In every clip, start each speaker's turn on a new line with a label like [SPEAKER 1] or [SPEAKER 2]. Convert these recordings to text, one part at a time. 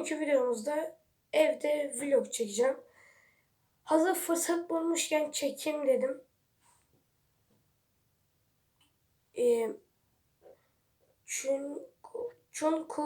[SPEAKER 1] bugünkü videomuzda evde vlog çekeceğim. Hazır fırsat bulmuşken çekeyim dedim. Ee, çünkü, çünkü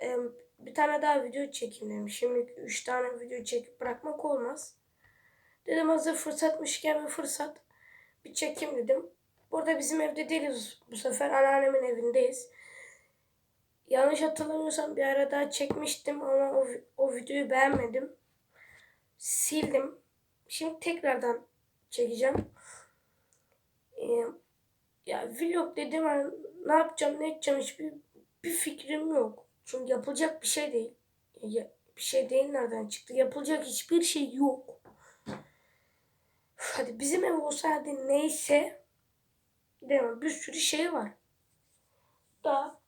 [SPEAKER 1] e, bir tane daha video çekeyim dedim. Şimdi üç tane video çekip bırakmak olmaz. Dedim hazır fırsatmışken bir fırsat. Bir çekeyim dedim. Burada bizim evde değiliz bu sefer. Anneannemin evindeyiz. Yanlış hatırlamıyorsam bir ara daha çekmiştim ama o, o videoyu beğenmedim. Sildim. Şimdi tekrardan çekeceğim. Ee, ya vlog dedim hani ne yapacağım ne edeceğim hiçbir bir fikrim yok. Çünkü yapılacak bir şey değil. Ya, bir şey değil nereden çıktı? Yapılacak hiçbir şey yok. Hadi bizim ev olsa hadi neyse. Değil mi? Bir sürü şey var. Da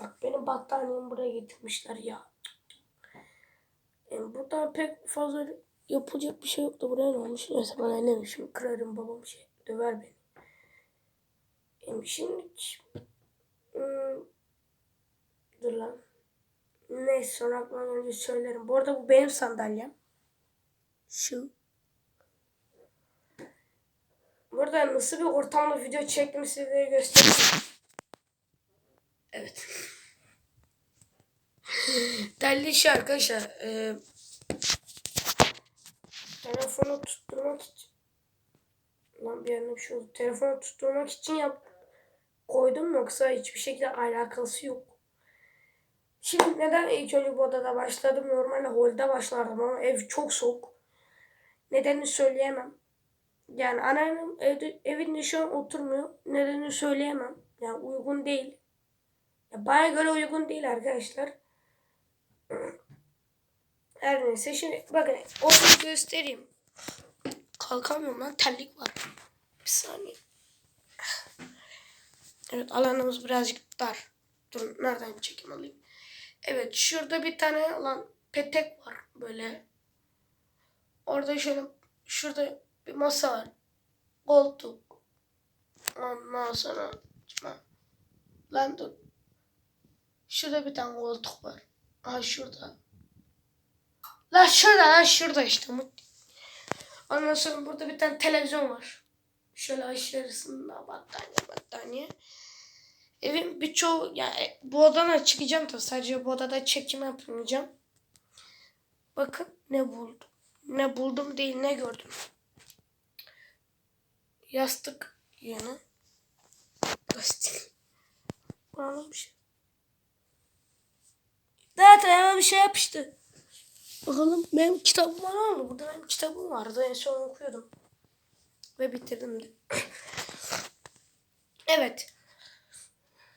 [SPEAKER 1] Bak benim battaniyemi buraya getirmişler ya. Yani buradan pek fazla yapılacak bir şey yoktu. Buraya ne olmuş? Neyse ne şimdi kırarım babam şey döver beni. Yani şimdi hmm, dur lan. Neyse sonra aklıma gelince söylerim. Bu arada bu benim sandalyem. Şu. Burada nasıl bir ortamda video çektim size göstereyim. Evet. Delli işi arkadaşlar. E, telefonu tutturmak için Lan bir yerine bir şey oldu. Telefonu tutturmak için yap koydum yoksa hiçbir şekilde alakası yok. Şimdi neden ilk önce bu odada başladım? Normalde holde başlardım ama ev çok soğuk. Nedenini söyleyemem. Yani anneannem evde, evinde şu an oturmuyor. Nedenini söyleyemem. Yani uygun değil. Ya bana göre uygun değil arkadaşlar. Her neyse şimdi bakın onu göstereyim. Kalkamıyorum lan terlik var. Bir saniye. Evet alanımız birazcık dar. Dur nereden çekim alayım. Evet şurada bir tane lan petek var böyle. Orada şöyle şurada bir masa var. Koltuk. Ondan sonra lan dur. Şurada bir tane koltuk var. Aha şurada. La şurada lan şurada işte. Ondan sonra burada bir tane televizyon var. Şöyle aşağısında battaniye battaniye. Evin birçoğu yani bu odadan çıkacağım da sadece bu odada çekim yapmayacağım. Bakın ne buldum. Ne buldum değil ne gördüm. Yastık yanı. Yastık. Buranın bir şey. Zaten hemen bir şey yapıştı. Bakalım benim kitabım var mı? Burada benim kitabım vardı. En son okuyordum. Ve bitirdim de. evet.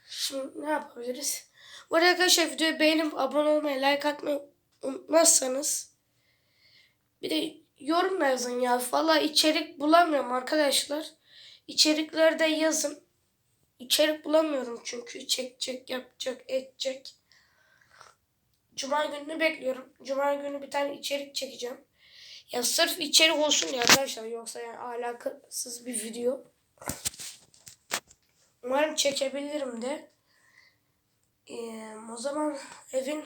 [SPEAKER 1] Şimdi ne yapabiliriz? Bu arada arkadaşlar videoyu beğenip abone olmayı, like atmayı unutmazsanız bir de yorum yazın ya. Valla içerik bulamıyorum arkadaşlar. İçeriklerde yazın. İçerik bulamıyorum çünkü çekecek, yapacak, edecek. Cuma gününü bekliyorum. Cuma günü bir tane içerik çekeceğim. Ya sırf içerik olsun ya arkadaşlar. Yoksa yani alakasız bir video. Umarım çekebilirim de. Ee, o zaman evin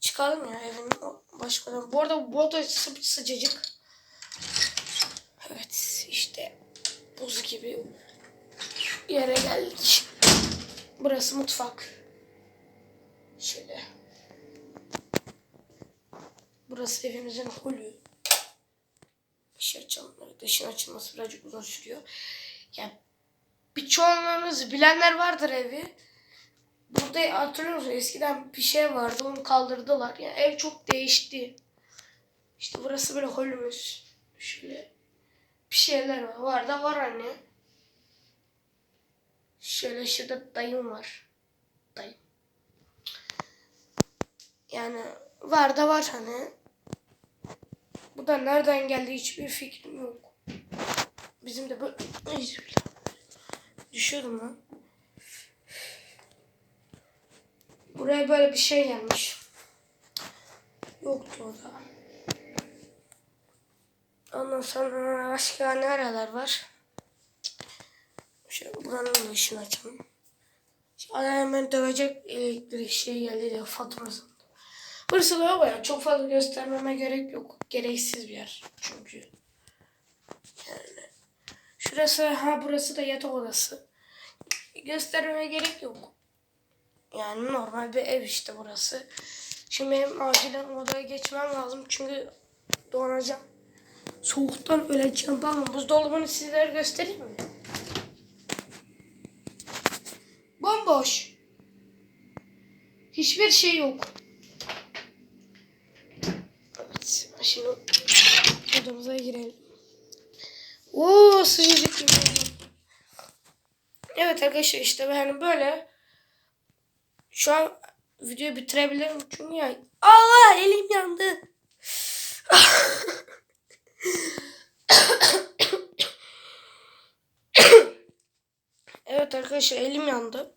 [SPEAKER 1] çıkalım ya evin başka. Bu arada bu oda sı sıcacık. Evet işte buz gibi yere geldik. Burası mutfak. Şöyle. Burası evimizin holü. Dışarı. Evet, dışın açılması birazcık uzun sürüyor. Yani birçoğunuz bilenler vardır evi. Burada hatırlıyor musunuz? Eskiden bir şey vardı. Onu kaldırdılar. Yani ev çok değişti. İşte burası böyle holümüz. Şöyle bir şeyler var. Var da var anne. Şöyle şurada dayım var. Dayım. Yani var da var hani. Bu da nereden geldi hiçbir fikrim yok. Bizim de böyle düşüyordum lan. Buraya böyle bir şey gelmiş. Yoktu o da. Ondan sonra başka ne aralar var? Şöyle buranın ışığını açalım. Adam hemen dövecek elektrik şey geldi de faturasını. Burası lavabo ya. Çok fazla göstermeme gerek yok. Gereksiz bir yer. Çünkü. Yani. Şurası ha burası da yatak odası. Göstermeme gerek yok. Yani normal bir ev işte burası. Şimdi benim acilen odaya geçmem lazım çünkü donacağım. Soğuktan öleceğim. Bakın buzdolabını sizlere göstereyim mi? Bomboş. Hiçbir şey yok. Evet. Şimdi odamıza girelim. Oo sıcacık gibi. Evet arkadaşlar işte yani böyle şu an videoyu bitirebilirim çünkü ya Allah elim yandı. evet arkadaşlar elim yandı.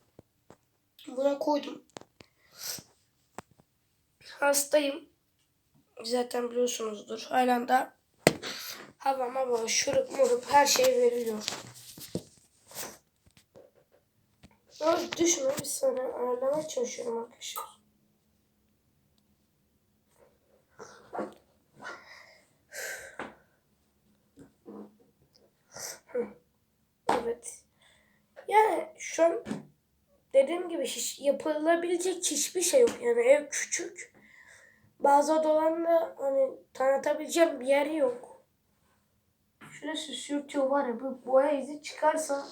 [SPEAKER 1] Buna koydum. Hastayım. Zaten biliyorsunuzdur. De hava mava şurup murup her şey veriliyor. Abi düşme bir sana ayarlamaya çalışıyorum arkadaşlar. Evet. Yani şu an dediğim gibi hiç yapılabilecek hiçbir şey yok. Yani ev küçük. Bazı odalarında hani tanıtabileceğim bir yeri yok. Şurası sürtüyor var ya bu boya izi çıkarsa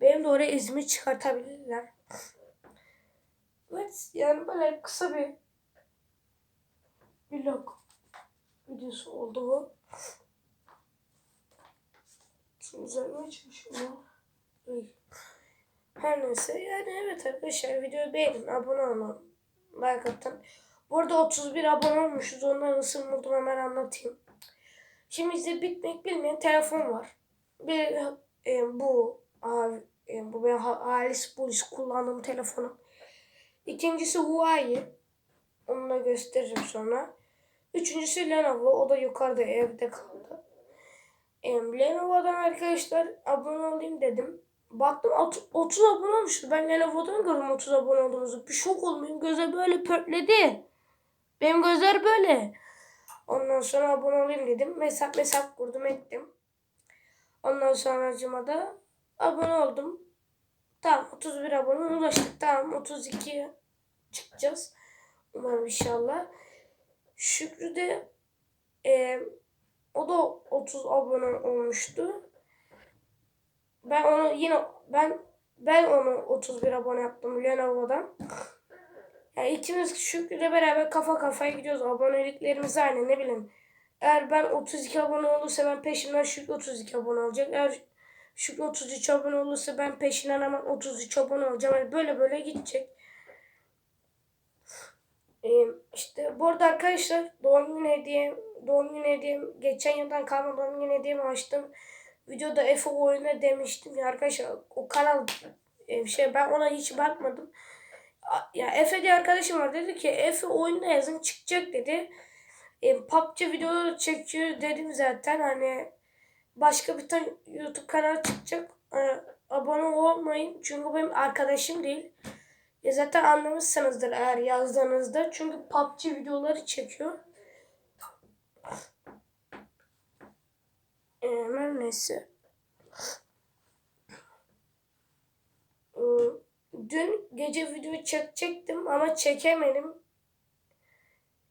[SPEAKER 1] benim de oraya izimi çıkartabilirler. Evet yani böyle kısa bir vlog videosu oldu bu. Şimdi düzelmeye çalışıyorum. Uy. Her neyse yani evet arkadaşlar videoyu beğenin, abone olun, like atın. Bu arada 31 abone olmuşuz. Ondan nasıl buldum hemen anlatayım. Şimdi size bitmek bilmeyen telefon var. Bir e, bu abi, e, bu benim halis polis kullandığım telefonum. İkincisi Huawei. Onu da gösteririm sonra. Üçüncüsü Lenovo. O da yukarıda evde kaldı. E, Lenovo'dan arkadaşlar abone olayım dedim. Baktım 30 abone olmuş. Ben Lenovo'dan gördüm 30 abone olduğumuzu. Bir şok olmayayım. Göze böyle pörtledi. Benim gözler böyle. Ondan sonra abone olayım dedim. Mesap mesap kurdum ettim. Ondan sonra da abone oldum. Tamam 31 abone ulaştık. Tamam 32 çıkacağız. Umarım inşallah. Şükrü de e, o da 30 abone olmuştu. Ben onu yine ben ben onu 31 abone yaptım Lenovo'dan. Yani ikimiz Şükrü'yle beraber kafa kafaya gidiyoruz. Aboneliklerimiz aynı ne bileyim. Eğer ben 32 abone olursa ben peşinden Şükrü 32 abone olacak. Eğer Şükrü 33 abone olursa ben peşinden hemen 33 abone olacağım. Yani böyle böyle gidecek. Ee, işte bu arada arkadaşlar doğum günü hediyem, doğum günü hediyem, geçen yıldan kalma doğum günü hediyemi açtım. Videoda Efe oyunu demiştim ya arkadaşlar o kanal e, şey ben ona hiç bakmadım ya Efe diye arkadaşım var dedi ki Efe oyunda yazın çıkacak dedi. E, PUBG videoları çekiyor dedim zaten hani başka bir tane YouTube kanalı çıkacak. E, abone olmayın çünkü benim arkadaşım değil. E, zaten anlamışsınızdır eğer yazdığınızda çünkü PUBG videoları çekiyor. E, neyse. E, dün gece video çekecektim ama çekemedim.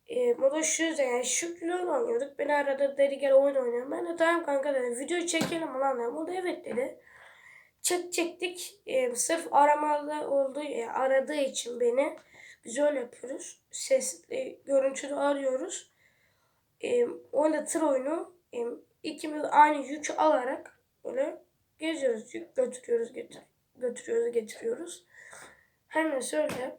[SPEAKER 1] E, o da şu yüzden yani Şükrü oynuyorduk. Beni arada dedi gel oyun oynayalım. Ben de tamam kanka dedim. Videoyu çekelim lan dedim. O da evet dedi. Çekecektik. E, sırf aramalı olduğu, e, aradığı için beni. Biz öyle yapıyoruz. Sesli, görüntülü arıyoruz. E, oyunda tır oyunu. E, ikimiz aynı yükü alarak böyle geziyoruz. Yük götürüyoruz, getir, götürüyoruz, getiriyoruz. Her neyse öyle.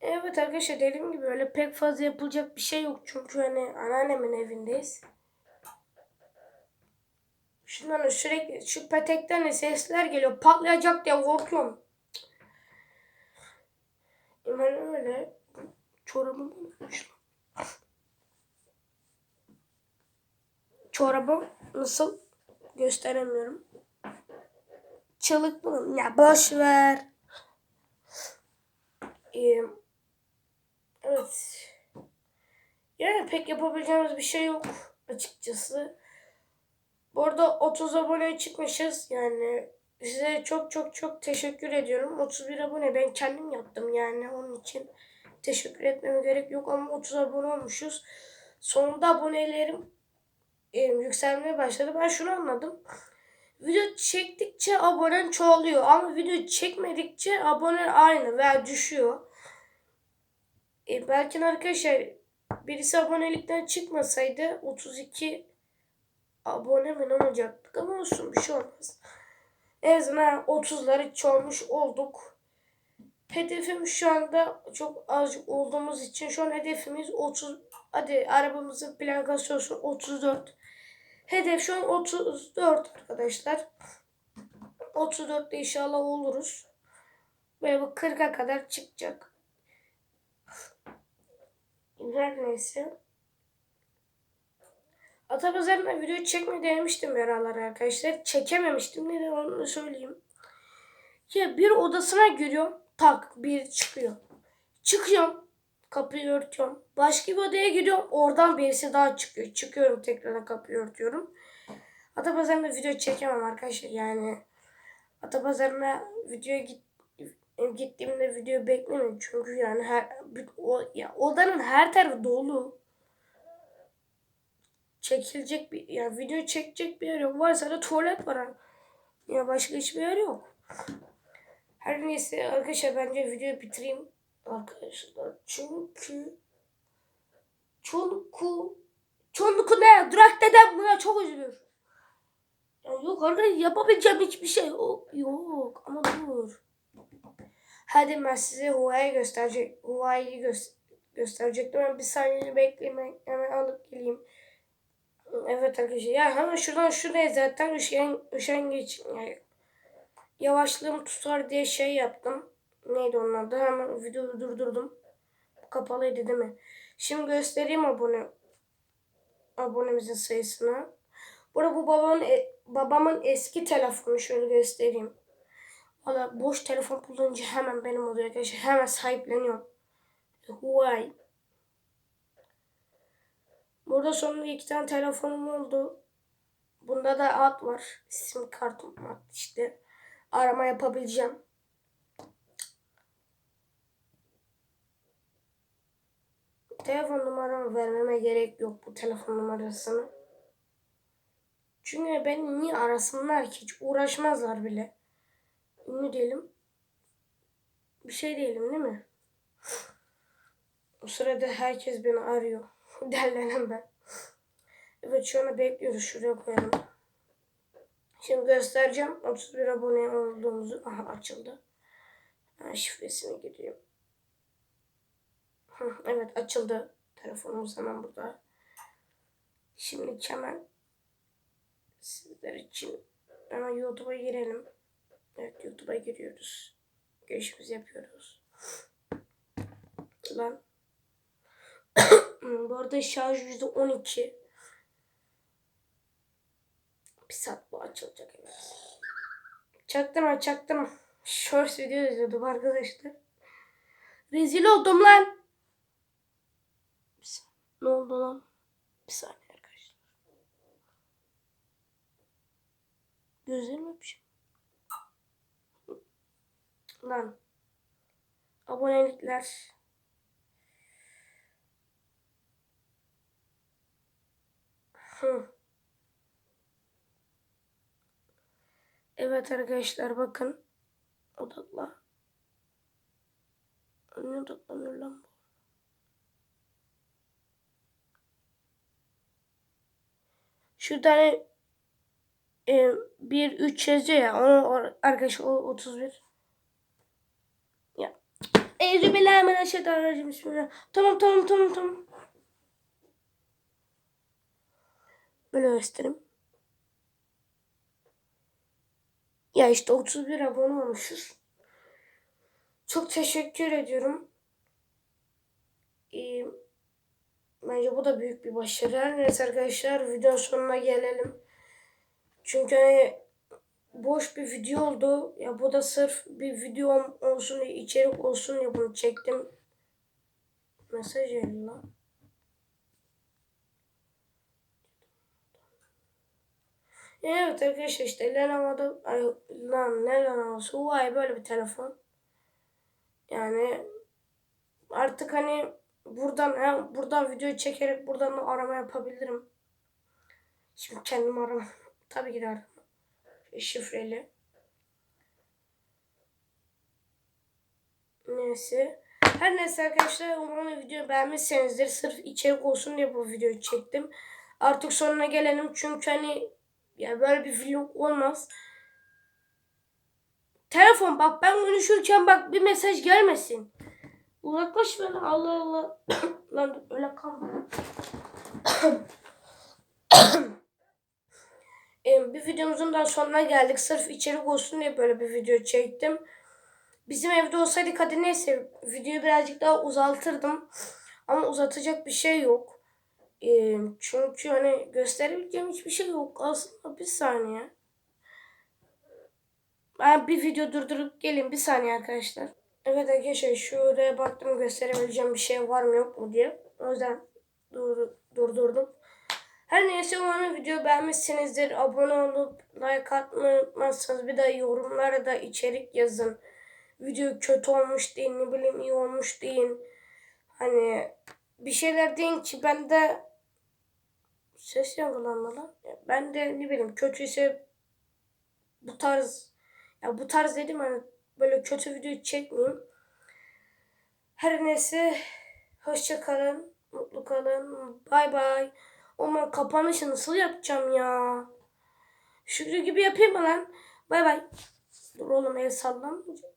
[SPEAKER 1] Evet arkadaşlar dediğim gibi öyle pek fazla yapılacak bir şey yok. Çünkü hani anneannemin evindeyiz. Şundan sürekli şu petekten de sesler geliyor. Patlayacak diye korkuyorum. Ben öyle çorabımı unutmuşum. Çorabım nasıl gösteremiyorum. Çığlık mı? Ya boş ver. Evet. Yani pek yapabileceğimiz bir şey yok açıkçası. Bu arada 30 aboneye çıkmışız. Yani size çok çok çok teşekkür ediyorum. 31 abone ben kendim yaptım yani onun için teşekkür etmeme gerek yok ama 30 abone olmuşuz. Sonunda abonelerim e, yükselmeye başladı. Ben şunu anladım. Video çektikçe abonen çoğalıyor ama video çekmedikçe abone aynı veya düşüyor. E, belki arkadaşlar birisi abonelikten çıkmasaydı 32 abone mi ne olacaktık ama olsun bir şey olmaz. En azından 30'ları çoğalmış olduk. Hedefim şu anda çok az olduğumuz için şu an hedefimiz 30 hadi arabamızın plakası olsun 34. Hedef şu an 34 arkadaşlar. 34'te inşallah oluruz. Böyle bu 40'a kadar çıkacak. Her neyse. Atapazarı'nda video çekme denemiştim yaralar arkadaşlar. Çekememiştim. Neden onu söyleyeyim. Ya bir odasına giriyorum. Tak bir çıkıyor. Çıkıyorum. Kapıyı örtüyorum. Başka bir odaya giriyorum. Oradan birisi daha çıkıyor. Çıkıyorum tekrar kapıyı örtüyorum. Atapazarı'nda video çekemem arkadaşlar. Yani Atapazarı'na videoya git gittiğimde video beklemeyin. Çünkü yani her o, ya odanın her tarafı dolu çekilecek bir yani video çekecek bir yer yok. Varsa da tuvalet var. Ya başka hiçbir yer yok. Her neyse arkadaşlar bence videoyu bitireyim. Arkadaşlar çünkü Çonku Çonku ne? Durak dedem buna çok üzülür. Ya yok arkadaşlar yapabileceğim hiçbir şey yok. Yok ama dur. Hadi ben size Huawei'yi gösterecek. Huawei'yi gö gösterecektim. Ben bir saniye bekleyin. Hemen alıp geleyim. Evet arkadaşlar. Ya hemen şuradan şuraya zaten üşen, üşengeç yani yavaşlığım tutar diye şey yaptım. Neydi onun adı? Hemen videoyu durdurdum. Kapalıydı değil mi? Şimdi göstereyim abone abonemizin sayısını. Burada bu babamın e, babamın eski telefonu şöyle göstereyim. Valla boş telefon kullanınca hemen benim oluyor arkadaşlar. Hemen sahipleniyorum. Huawei. Burada sonunda iki tane telefonum oldu. Bunda da ad var. Sim kartım var işte. Arama yapabileceğim. Telefon numaramı vermeme gerek yok bu telefon numarasını. Çünkü beni niye arasınlar ki hiç uğraşmazlar bile. Ünlü diyelim. Bir şey diyelim değil mi? O sırada herkes beni arıyor. Derlenen ben. Evet şu an bekliyoruz. Şuraya koyalım. Şimdi göstereceğim. 31 abone olduğumuzu. Aha açıldı. Ha, şifresini gireyim. Evet açıldı. Telefonumuz hemen burada. Şimdi hemen sizler için hemen YouTube'a girelim. Evet YouTube'a giriyoruz. Görüşümüzü yapıyoruz. Lan bu arada şarj yüzde on iki. Bir saat bu açılacak evet. Çaktırma çaktırma. Shorts video izliyordum arkadaşlar. Rezil oldum lan. Ne oldu lan? Bir saniye arkadaşlar. Gözlerim öpüşüm. Lan. Abonelikler. Evet arkadaşlar bakın. Odakla. Niye odaklamıyor lan bu? Şu tane e, 1 3 yazıyor ya. Onu arkadaşlar o 31. Ya. Euzubillahimineşşeytanirracim. Bismillah. Tamam tamam tamam tamam. Böyle göstereyim. Ya işte 31 abone olmuşuz. Çok teşekkür ediyorum. Ee, bence bu da büyük bir başarı. Neyse arkadaşlar video sonuna gelelim. Çünkü hani boş bir video oldu. Ya bu da sırf bir videom olsun diye, içerik olsun diye bunu çektim. Mesaj geldi lan. Evet arkadaşlar işte Lenovo'da ay lan ne Lenovo'su Huawei böyle bir telefon. Yani artık hani buradan hem buradan video çekerek buradan da arama yapabilirim. Şimdi kendim arama. Tabii ki de arama. Şifreli. Neyse. Her neyse arkadaşlar umarım videoyu beğenmişsinizdir. Sırf içerik olsun diye bu videoyu çektim. Artık sonuna gelelim çünkü hani ya böyle bir vlog olmaz. Telefon bak ben konuşurken bak bir mesaj gelmesin. Uzaklaş bana Allah Allah. Lan öyle kalma. Bir videomuzun daha sonuna geldik. Sırf içerik olsun diye böyle bir video çektim. Bizim evde olsaydık hadi neyse videoyu birazcık daha uzatırdım. Ama uzatacak bir şey yok. Ee, çünkü hani gösterebileceğim hiçbir şey yok. Aslında bir saniye. Ben bir video durdurup gelin bir saniye arkadaşlar. Evet arkadaşlar şuraya baktım gösterebileceğim bir şey var mı yok mu diye. O yüzden dur, durdurdum. Her neyse umarım video beğenmişsinizdir. Abone olup like atmayı unutmazsanız bir de yorumlara da içerik yazın. Video kötü olmuş deyin ne bileyim iyi olmuş deyin. Hani bir şeyler deyin ki ben de ses yankılanma lan. Ben de ne bileyim kötüyse bu tarz ya bu tarz dedim hani böyle kötü video çekmeyeyim. Her neyse hoşça kalın, mutlu kalın. Bay bay. Ama kapanışı nasıl yapacağım ya? Şükrü gibi yapayım mı lan? Bay bay. Dur oğlum el sallamayacak.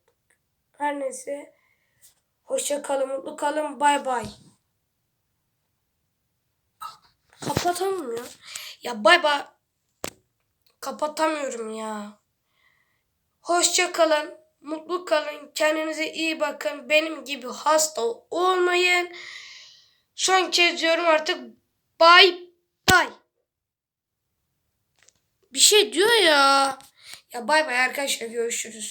[SPEAKER 1] Her neyse. Hoşça kalın, mutlu kalın. Bay bay. Kapatamıyorum ya. Ya bay bay. Kapatamıyorum ya. Hoşça kalın. Mutlu kalın. Kendinize iyi bakın. Benim gibi hasta olmayın. Son kez diyorum artık. Bay bay. Bir şey diyor ya. Ya bay bay arkadaşlar görüşürüz.